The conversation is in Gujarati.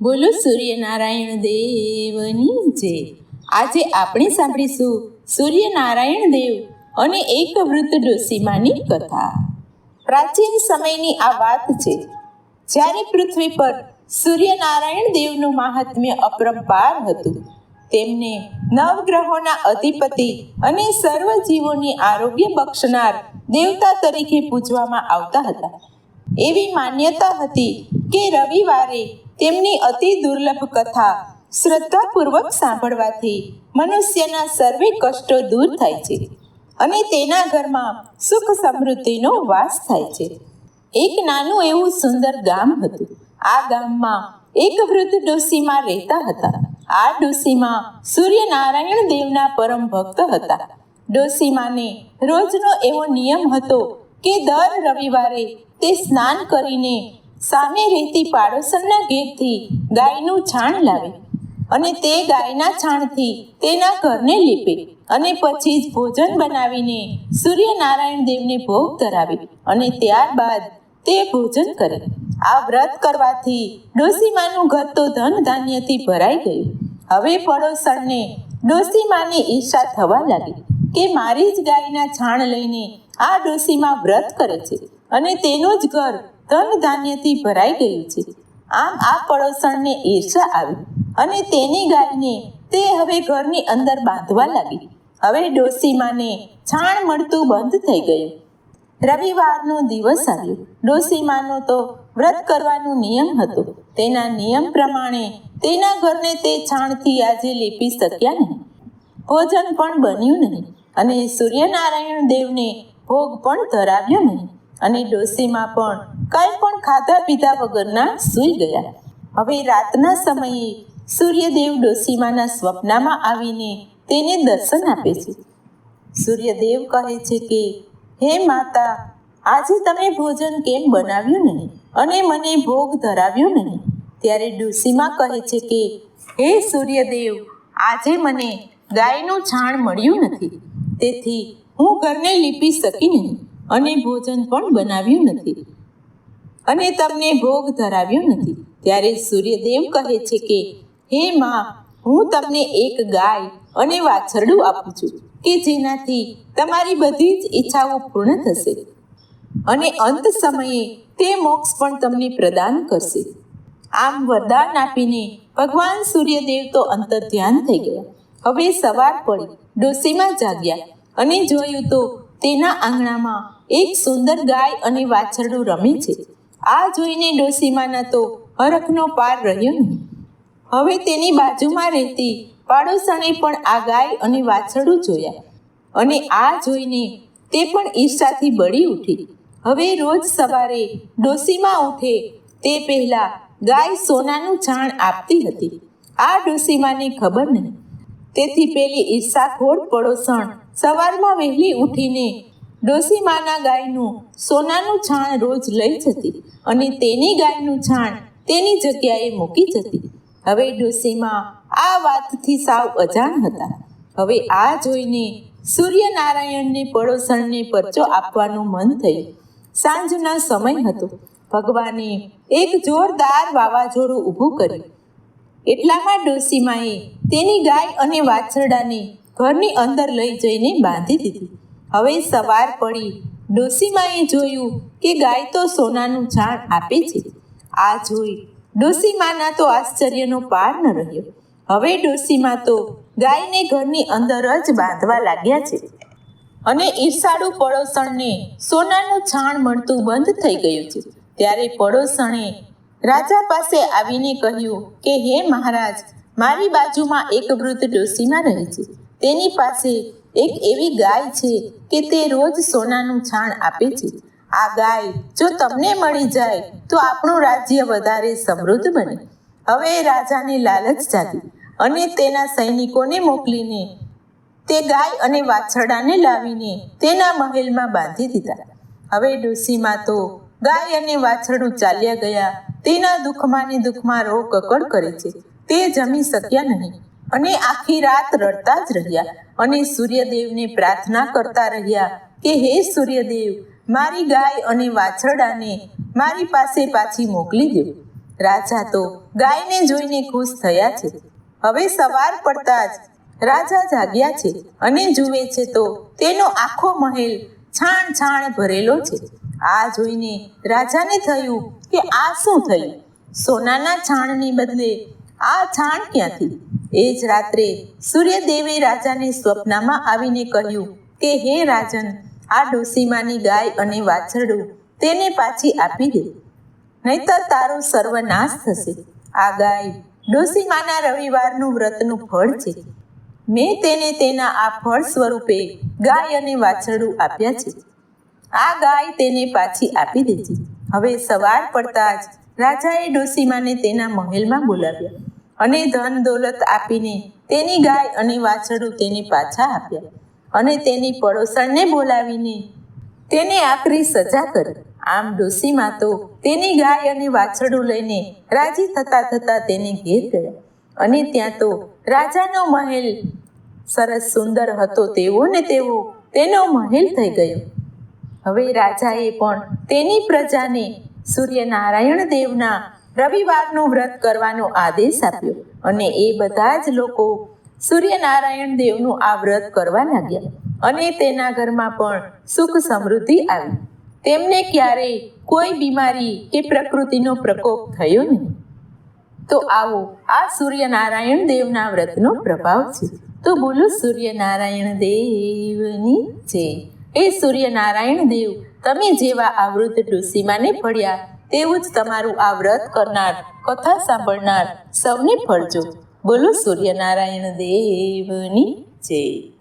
બોલો સૂર્યનારાયણ દેવની જય. આજે આપણે સાંભળીશું સૂર્યનારાયણ દેવ અને એક વૃદ્ધ ડોસીમાની કથા. પ્રાચીન સમયની આ વાત છે, જ્યારે પૃથ્વી પર સૂર્યનારાયણ દેવનું મહાત્મ્ય અપરંપાર હતું. તેમને નવગ્રહોના અધિપતિ અને સર્વ જીવોની આરોગ્ય બક્ષનાર દેવતા તરીકે પૂજવામાં આવતા હતા. એવી માન્યતા હતી કે રવિવારે તેમની અતિ દુર્લભ કથા શ્રદ્ધાપૂર્વક સાંભળવાથી મનુષ્યના સર્વે કષ્ટો દૂર થાય છે અને તેના ઘરમાં સુખ સમૃદ્ધિનો વાસ થાય છે. એક નાનું એવું સુંદર ગામ હતું. આ ગામમાં એક વૃદ્ધ ડોસીમાં રહેતા હતા. આ ડોસીમાં સૂર્યનારાયણ દેવના પરમ ભક્ત હતા. ડોસીમાને રોજનો એવો નિયમ હતો કે દર રવિવારે તે સ્નાન કરીને સામે રહેતી પાડોશનના ઘેરથી ગાયનું છાણ લાવે અને તે ગાયના છાણથી તેના ઘરને લીપે અને પછી જ ભોજન બનાવીને સૂર્યનારાયણ દેવને ભોગ ધરાવે અને ત્યારબાદ તે ભોજન કરે. આ વ્રત કરવાથી ડોસીમાનું ઘર તો ધન ધાન્યથી ભરાઈ ગયું. હવે પડોસણને ડોસીમાને ઈર્ષા થવા લાગી કે મારી જ ગાયના છાણ લઈને આ ડોસીમાં વ્રત કરે છે અને તેનું જ ઘર ધન ધાન્યથી ભરાઈ ગયું છે. આમ આ પડોસણને ઈર્ષા આવી અને તેની ગાયને તે હવે ઘરની અંદર બાંધવા લાગી. હવે ડોસીમાને છાણ મળતું બંધ થઈ ગયું. રવિવારનો દિવસ આવ્યો. ડોસીમાનો તો વ્રત કરવાનો નિયમ હતો. તેના નિયમ પ્રમાણે તેના ઘરને તે છાણથી આજે લેપી શક્યા નહીં. ભોજન પણ બન્યું નહીં અને સૂર્યનારાયણ દેવને ભોગ પણ ધરાવ્યો નહીં. અને ડોસીમાં પણ કાંઈ પણ ખાધા પીધા વગરના સૂઈ ગયા. હવે રાતના સમયે સૂર્યદેવ ડોસીમાના સ્વપ્નમાં આવીને તેને દર્શન આપે છે. સૂર્યદેવ કહે છે કે, હે માતા, આજે તમે ભોજન કેમ બનાવ્યું નહીં અને મને ભોગ ધરાવ્યો નહીં? ત્યારે ડોસીમા કહે છે કે, હે સૂર્યદેવ, આજે મને ગાયનું છાણ મળ્યું નથી. તેથી હું ઘરને લીપી શકી નહીં અને ભોજન પણ બનાવ્યું નથી. અને તમને ભોગ ધરાવ્યો નથી. ત્યારે સૂર્યદેવ કહે છે કે, હે માં, હું તમને એક ગાય અને વાછરડું આપું છું, કે જેનાથી તમારી બધી જ ઈચ્છાઓ પૂર્ણ થશે. અને અંત સમયે તે મોક્ષ પણ તમને પ્રદાન કરશે. આમ વરદાન આપીને ભગવાન સૂર્યદેવ તો અંતર ધ્યાન થઈ ગયા. હવે સવાર પડી, ડોસીમાં જાગ્યા અને જોયું તો તેના આંગણામાં એક સુંદર ગાય અને વાછરડું રમે છે. આ જોઈને ડોસીમાના તો હરખનો પાર રહ્યો નહીં. હવે તેની બાજુમાં રહેતી પાડોશાને પણ આ ગાય અને વાછરડું જોયા અને આ જોઈને તે પણ ઈર્ષાથી બળી ઉઠી. હવે રોજ સવારે ડોસીમાં ઉઠે તે પહેલા ગાય સોનાનું જાણ આપતી હતી. આ ડોસીમાને ખબર નહીં. તેથી પેલી ઈર્ષાખોર પડોસણ સવારમાં વહેલી ઉઠીને ડોસીમાના ગાયનું સોનાનું છાણ રોજ લઈ જતી અને તેની ગાયનું છાણ તેની જગ્યાએ મૂકી જતી. હવે ડોસીમાં આ વાતથી સાવ અજાણ હતા. હવે આ જોઈને સૂર્યનારાયણને પડોસણને પરચો આપવાનું મન થયું. સાંજનો સમય હતો. ભગવાને એક જોરદાર વાવાઝોડું ઊભું કર્યું. એટલામાં ડોસીમાએ તેની ગાય અને વાછરડાને ઘરની અંદર લઈ જઈને બાંધી દીધી. હવે સવાર પડી. ડોસીમાએ જોયું કે ગાય તો સોનાનું જાણ આપે છે. આ જોઈ ડોસીમાના તો આશ્ચર્યનો પાર ન રહ્યો. હવે ડોસીમાં તો ગાયને ઘરની અંદર જ બાંધવા લાગ્યા છે. અને ઈર્ષાળુ પડોસણને સોનાનું છાણ મળતું બંધ થઈ ગયું છે. ત્યારે પડોસણે રાજા પાસે આવીને કહ્યું કે, હે મહારાજ, મારી બાજુમાં એક વૃદ્ધ ડોસીમાં રહે છે. તેની પાસે એક એવી ગાય છે કે તે રોજ સોનાનું છાણ આપે છે. આ ગાય જો તમને મળી જાય તો આપણું રાજ્ય વધારે સમૃદ્ધ બને. હવે રાજાને લાલચ જાગી અને તેના સૈનિકોને મોકલીને તે ગાય અને વાછરડાને લાવીને તેના મહેલમાં બાંધી દીધા. હવે ડોસીમાં તો ગાય અને વાછરડું ચાલ્યા ગયા. તેના દુઃખમાં ને દુઃખમાં રો કકડ કરે છે. તે જમી શક્યા નહીં. અને આખી રાત રડતા જ રહ્યા અને સૂર્યદેવને પ્રાર્થના કરતા રહ્યા કે, હે સૂર્યદેવ, મારી ગાય અને વાછરડાને મારી પાસે પાછી મોકલી દો. રાજા તો ગાયને જોઈને ખુશ થયા છે. હવે સવાર પડતા જ રાજા જાગ્યા છે અને જુએ છે તો તેનો આખો મહેલ છાણ છાણ ભરેલો છે. આ જોઈને રાજાને થયું કે, આ શું થયું? સોનાના છાણની બદલે આ છાણ ક્યાંથી? એ જ રાત્રે સૂર્યદેવે રાજાને સ્વપ્નમાં આવીને કહ્યું કે, હે રાજન, આ ડોસીમાની ગાય અને વાછરડું તેને પાછી આપી દે, નહીતર તારો સર્વનાશ થશે. આ ગાય ડોસીમાના રવિવારનું વ્રતનું ફળ છે. મેં તેને તેના આ ફળ સ્વરૂપે ગાય અને વાછરડું આપ્યા છે. આ ગાય તેને પાછી આપી દેજે. હવે સવાર પડતા જ રાજાએ ડોસીમાને તેના મહેલમાં બોલાવ્યા. અને ધન દોલત આપીને તેની ગાય અને વાછરડું તેને પાછા આપ્યા અને તેની પડોસણને બોલાવીને તેને આકરી સજા કરી. આમ ડોસીમાં તો તેની ગાય અને વાછરડું લઈને રાજી થતા થતા તેને ઘેર ગયા અને ત્યાં તો રાજાનો મહેલ સરસ સુંદર હતો તેવો ને તેવો તેનો મહેલ થઈ ગયો. હવે રાજાએ પણ તેની પ્રજાને સૂર્યનારાયણ દેવના રવિવારનું વ્રત કરવાનો આદેશ આપ્યો અને એ બધા જ લોકો સૂર્યનારાયણ દેવનું આ વ્રત કરવા લાગ્યા અને તેના ઘરમાં પણ સુખ સમૃદ્ધિ આવી. તેમને ક્યારેય કોઈ બીમારી કે પ્રકૃતિનો પ્રકોપ થયો નહીં. તો આવો, આ સૂર્યનારાયણ દેવના વ્રતનો પ્રભાવ છે. તો બોલો, સૂર્યનારાયણ દેવની જય. એ સૂર્યનારાયણ દેવ, તમે જેવા આ વૃદ્ધ પડ્યા તેવું જ તમારું આ વ્રત કરનાર કથા સાંભળનાર સૌને ફળજો. બોલો સૂર્યનારાયણ દેવની જય.